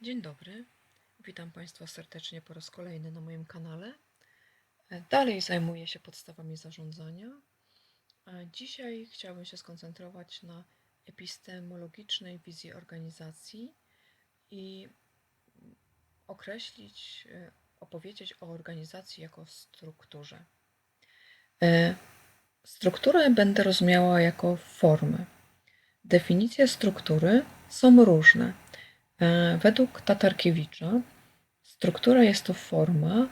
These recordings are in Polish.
Dzień dobry, witam Państwa serdecznie po raz kolejny na moim kanale. E, Dalej zajmuję się podstawami zarządzania. E, Dzisiaj chciałabym się skoncentrować na epistemologicznej wizji organizacji i określić, e, opowiedzieć o organizacji jako strukturze. Strukturę będę rozumiała jako formę. Definicje struktury są różne. E, Według Tatarkiewicza struktura jest to forma,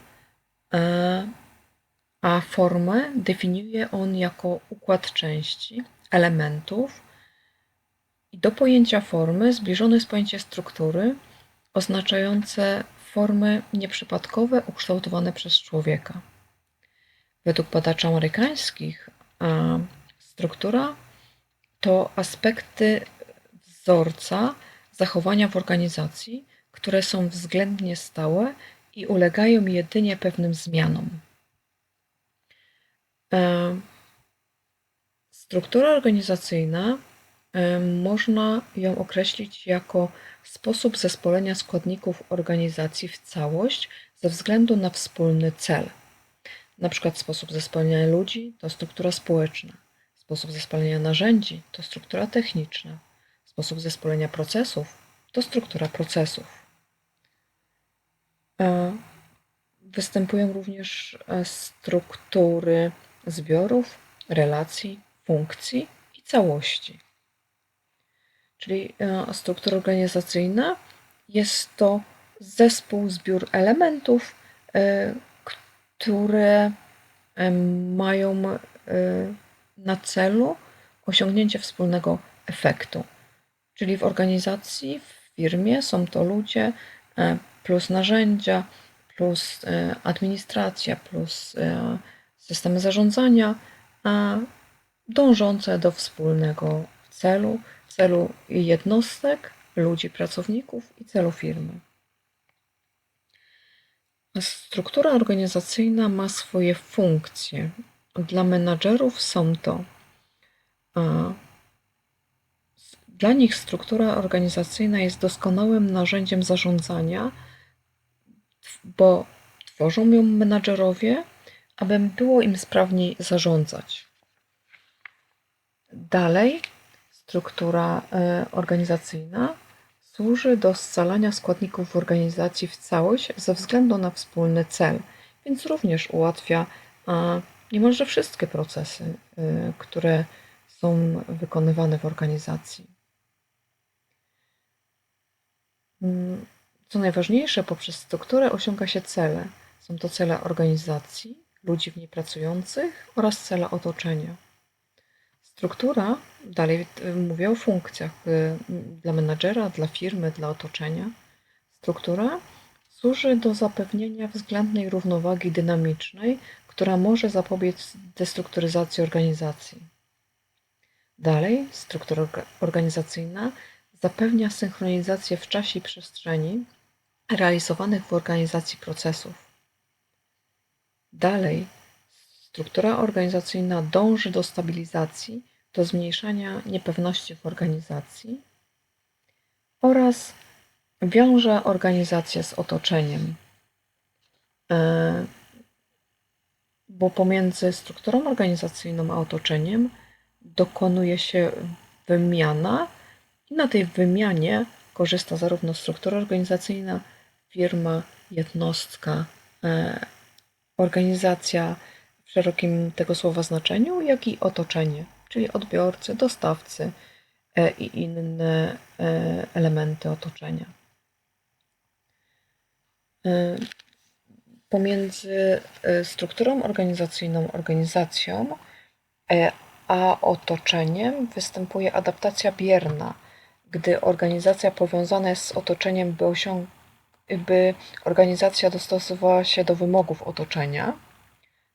e, a formę definiuje on jako układ części, elementów i do pojęcia formy zbliżone jest pojęcie struktury oznaczające formy nieprzypadkowe ukształtowane przez człowieka. Według badaczy amerykańskich a struktura to aspekty wzorca zachowania w organizacji, które są względnie stałe i ulegają jedynie pewnym zmianom. E, Struktura organizacyjna e, można ją określić jako sposób zespolenia składników organizacji w całość ze względu na wspólny cel. Na przykład sposób zespolenia ludzi to struktura społeczna, sposób zespolenia narzędzi to struktura techniczna, sposób zespolenia procesów to struktura procesów. E, Występują również e, struktury zbiorów, relacji, funkcji i całości. Czyli e, struktura organizacyjna jest to zespół, zbiór elementów, które mają na celu osiągnięcie wspólnego efektu. Czyli w organizacji, w firmie są to ludzie e, plus narzędzia, plus e, administracja, plus e, systemy zarządzania, dążące do wspólnego celu, celu jednostek, ludzi, pracowników i celu firmy. Struktura organizacyjna ma swoje funkcje. Dla menadżerów są to dla nich struktura organizacyjna jest doskonałym narzędziem zarządzania, bo tworzą ją menadżerowie, aby było im sprawniej zarządzać. Dalej, struktura e, organizacyjna służy do scalania składników w organizacji w całość ze względu na wspólny cel, więc również ułatwia niemalże wszystkie procesy, e, które są wykonywane w organizacji. Mm, Co najważniejsze, poprzez strukturę osiąga się cele. Są to cele organizacji, ludzi w niej pracujących oraz cele otoczenia. Struktura, dalej y, mówię o funkcjach y, dla menadżera, dla firmy, dla otoczenia. Struktura służy do zapewnienia względnej równowagi dynamicznej, która może zapobiec destrukturyzacji organizacji. Dalej, struktura orga- organizacyjna zapewnia synchronizację w czasie i przestrzeni realizowanych w organizacji procesów. Dalej, struktura organizacyjna dąży do stabilizacji, do zmniejszania niepewności w organizacji oraz wiąże organizację z otoczeniem. E, Bo pomiędzy strukturą organizacyjną a otoczeniem dokonuje się wymiana na tej wymianie korzysta zarówno struktura organizacyjna, firma, jednostka, e, organizacja w szerokim tego słowa znaczeniu, jak i otoczenie, czyli odbiorcy, dostawcy e, i inne e, elementy otoczenia. Pomiędzy strukturą organizacyjną, organizacją, a otoczeniem występuje adaptacja bierna, gdy organizacja powiązana jest z otoczeniem, by, osiąg- by organizacja dostosowała się do wymogów otoczenia,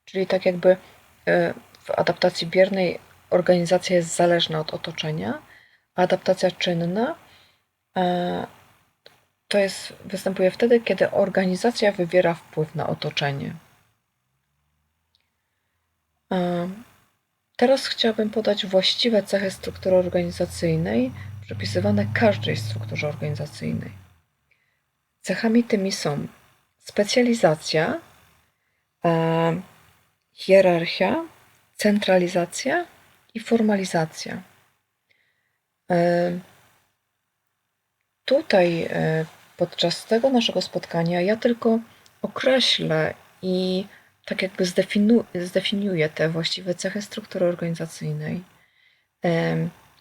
czyli tak jakby e, w adaptacji biernej organizacja jest zależna od otoczenia, a adaptacja czynna e, to jest, występuje wtedy, kiedy organizacja wywiera wpływ na otoczenie. E, Teraz chciałabym podać właściwe cechy struktury organizacyjnej przypisywane każdej strukturze organizacyjnej. Cechami tymi są specjalizacja, e, hierarchia, centralizacja i formalizacja. E, tutaj e, podczas tego naszego spotkania ja tylko określę i tak jakby zdefiniuję te właściwe cechy struktury organizacyjnej.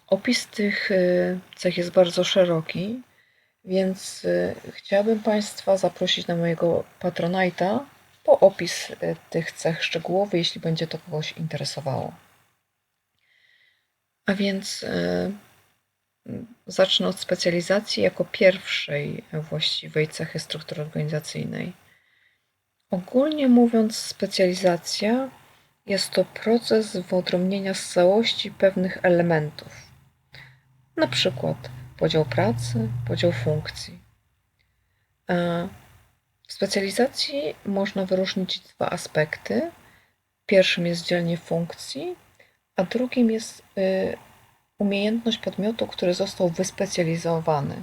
Opis tych cech jest bardzo szeroki, więc chciałabym Państwa zaprosić na mojego Patronite'a po opis tych cech szczegółowy, jeśli będzie to kogoś interesowało. A więc zacznę od specjalizacji jako pierwszej właściwej cechy struktury organizacyjnej. Ogólnie mówiąc, specjalizacja jest to proces wyodrębnienia z całości pewnych elementów, na przykład podział pracy, podział funkcji. W specjalizacji można wyróżnić dwa aspekty. Pierwszym jest dzielenie funkcji, a drugim jest y, umiejętność podmiotu, który został wyspecjalizowany,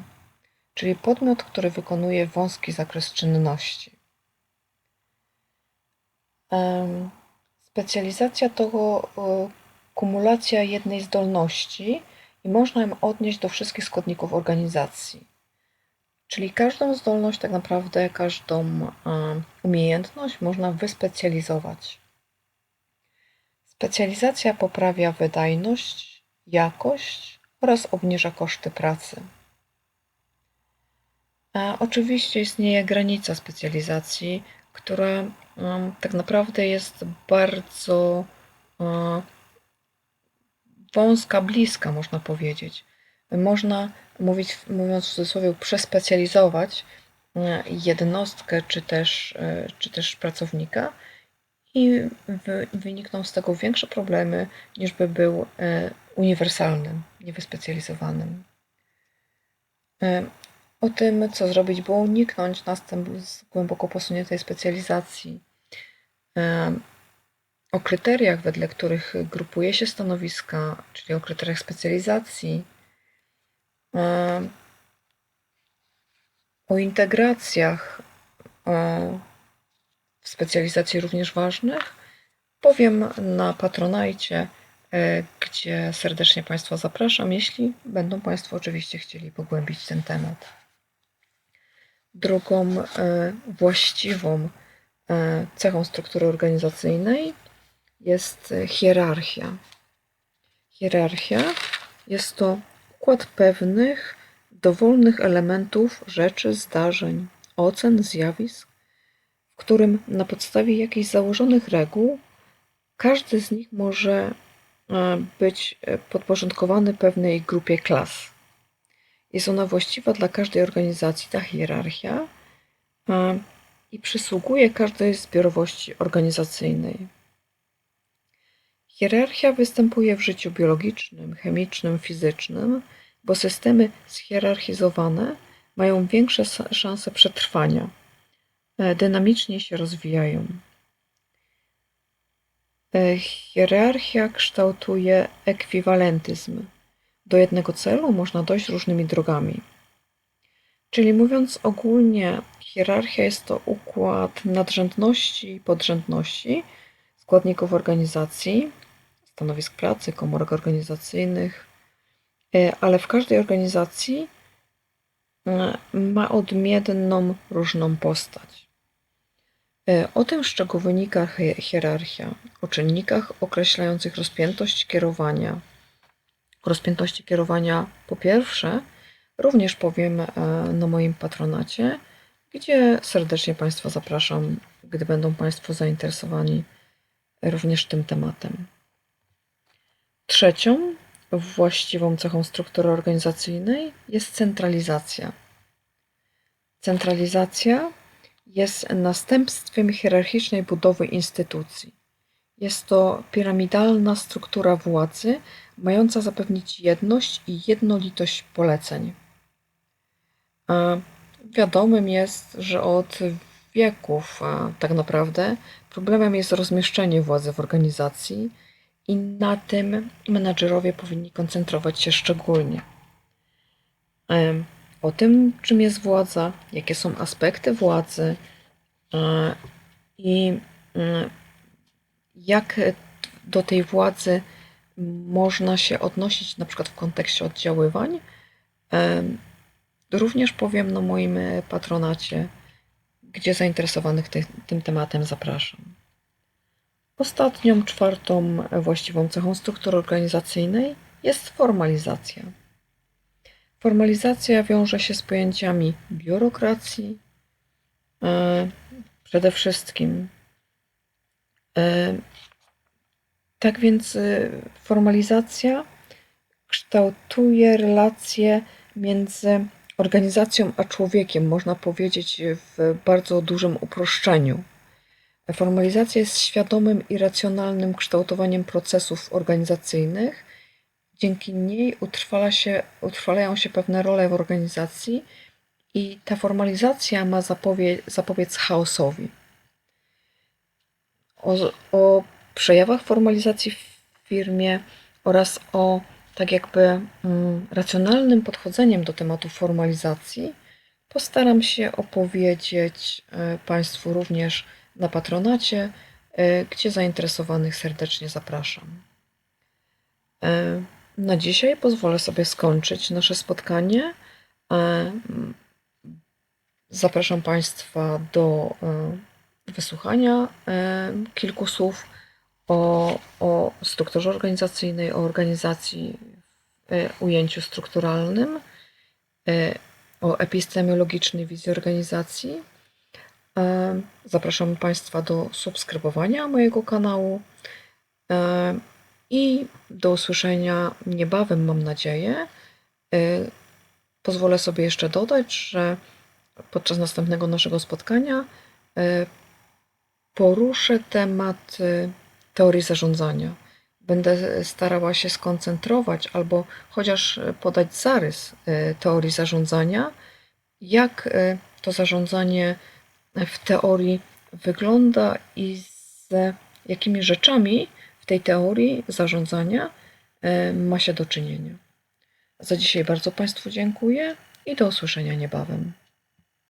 czyli podmiot, który wykonuje wąski zakres czynności. Specjalizacja to e, kumulacja jednej zdolności i można ją odnieść do wszystkich składników organizacji. Czyli każdą zdolność, tak naprawdę każdą umiejętność można wyspecjalizować. Specjalizacja poprawia wydajność, jakość oraz obniża koszty pracy. Oczywiście istnieje granica specjalizacji, która tak naprawdę jest bardzo wąska, bliska, można powiedzieć. Można, mówić, mówiąc w cudzysłowie, przespecjalizować jednostkę czy też, e, czy też pracownika i wynikną z tego większe problemy niż by był e, uniwersalnym, niewyspecjalizowanym. E, o tym, co zrobić, by uniknąć następ głęboko posuniętej specjalizacji, o kryteriach, wedle których grupuje się stanowiska, czyli o kryteriach specjalizacji, o integracjach w specjalizacji również ważnych, powiem na Patronajcie, e, gdzie serdecznie Państwa zapraszam, jeśli będą Państwo oczywiście chcieli pogłębić ten temat. Drugą e, właściwą e, cechą struktury organizacyjnej jest hierarchia. Hierarchia jest to układ pewnych, dowolnych elementów, rzeczy, zdarzeń, ocen, zjawisk, w którym na podstawie jakichś założonych reguł każdy z nich może e, być podporządkowany pewnej grupie klas. Jest ona właściwa dla każdej organizacji, ta hierarchia, i przysługuje każdej zbiorowości organizacyjnej. Hierarchia występuje w życiu biologicznym, chemicznym, fizycznym, bo systemy schierarchizowane mają większe szanse przetrwania, e, dynamicznie się rozwijają. E, hierarchia kształtuje ekwiwalentyzm do jednego celu można dojść różnymi drogami. Czyli mówiąc ogólnie, hierarchia jest to układ nadrzędności i podrzędności składników organizacji, stanowisk pracy, komórek organizacyjnych, e, ale w każdej organizacji e, ma odmienną, różną postać. E, o tym, z czego wynika hierarchia, o czynnikach określających rozpiętość kierowania, rozpiętości kierowania po pierwsze, również powiem na moim patronacie, gdzie serdecznie Państwa zapraszam, gdy będą Państwo zainteresowani również tym tematem. Trzecią właściwą cechą struktury organizacyjnej jest centralizacja. Centralizacja jest następstwem hierarchicznej budowy instytucji. Jest to piramidalna struktura władzy, mająca zapewnić jedność i jednolitość poleceń. A wiadomym jest, że od wieków tak naprawdę problemem jest rozmieszczenie władzy w organizacji i na tym menadżerowie powinni koncentrować się szczególnie. o tym, czym jest władza, jakie są aspekty władzy e, i mm, jak do tej władzy można się odnosić, na przykład w kontekście oddziaływań. Również powiem na moim patronacie, gdzie zainteresowanych ty, tym tematem zapraszam. Ostatnią, czwartą właściwą cechą struktury organizacyjnej jest formalizacja. Formalizacja wiąże się z pojęciami biurokracji, e, przede wszystkim. E, tak więc e, formalizacja kształtuje relacje między organizacją a człowiekiem, można powiedzieć w bardzo dużym uproszczeniu. Formalizacja jest świadomym i racjonalnym kształtowaniem procesów organizacyjnych. Dzięki niej utrwala się, utrwalają się pewne role w organizacji i ta formalizacja ma zapowie, zapobiec chaosowi. O, o przejawach formalizacji w firmie oraz o tak jakby mm, racjonalnym podchodzeniem do tematu formalizacji postaram się opowiedzieć e, Państwu również na patronacie, e, gdzie zainteresowanych serdecznie zapraszam. E, na dzisiaj pozwolę sobie skończyć nasze spotkanie. Zapraszam Państwa do wysłuchania kilku słów o, o strukturze organizacyjnej, o organizacji w e, ujęciu strukturalnym, e, o epistemiologicznej wizji organizacji. E, zapraszam Państwa do subskrybowania mojego kanału i do usłyszenia niebawem, mam nadzieję. Pozwolę sobie jeszcze dodać, że podczas następnego naszego spotkania poruszę temat teorii zarządzania. Będę starała się skoncentrować albo chociaż podać zarys e, teorii zarządzania, jak e, to zarządzanie w teorii wygląda i z jakimi rzeczami w tej teorii zarządzania ma się do czynienia. Za dzisiaj bardzo Państwu dziękuję i do usłyszenia niebawem.